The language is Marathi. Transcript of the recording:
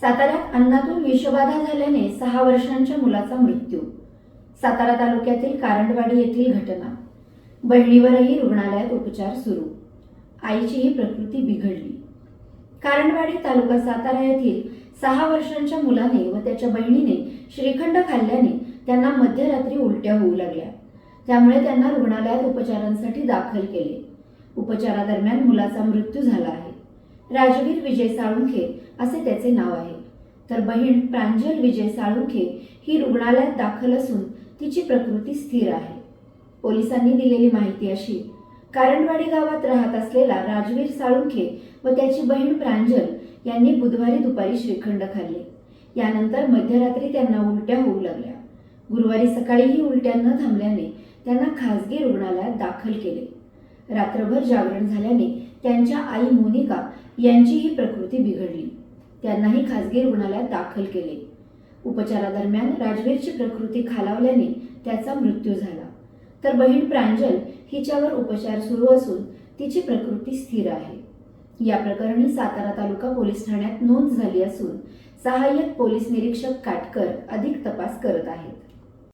साताऱ्यात अन्नातून विषबाधा झाल्याने सहा वर्षांच्या मुलाचा मृत्यू. सातारा तालुक्यातील कारंडवाडी येथील घटना. बहिणीवरही रुग्णालयात उपचार सुरू. आईचीही प्रकृती बिघडली. कारंडवाडी तालुका सातारा येथील सहा वर्षांच्या मुलाने व त्याच्या बहिणीने श्रीखंड खाल्ल्याने त्यांना मध्यरात्री उलट्या होऊ लागल्या. त्यामुळे त्यांना रुग्णालयात उपचारांसाठी दाखल केले. उपचारादरम्यान मुलाचा मृत्यू झाला आहे. राजवीर विजय साळुंखे असे त्याचे नाव आहे. तर बहीण प्रांजल विजय साळुंखे ही रुग्णालयात दाखल असून तिची प्रकृती स्थिर आहे. पोलिसांनी दिलेली माहिती अशी कारणवाडी गावात राहत असलेला राजवीर साळुंखे व त्याची बहीण प्रांजल यांनी बुधवारी दुपारी श्रीखंड खाल्ले. यानंतर मध्यरात्री त्यांना उलट्या होऊ लागल्या. गुरुवारी सकाळीही उलट्या न थांबल्याने त्यांना खासगी रुग्णालयात दाखल केले. रात्रभर जागरण झाल्याने त्यांच्या आई मोनिका यांचीही प्रकृती बिघडली. त्यांनाही खासगी रुग्णालयात दाखल केले. उपचारादरम्यान राजवीरची प्रकृती खालावल्याने त्याचा मृत्यू झाला. तर बहीण प्रांजल हिच्यावर उपचार सुरू असून तिची प्रकृती स्थिर आहे. या प्रकरणी सातारा तालुका पोलीस ठाण्यात नोंद झाली असून सहाय्यक पोलीस निरीक्षक काटकर अधिक तपास करत आहेत.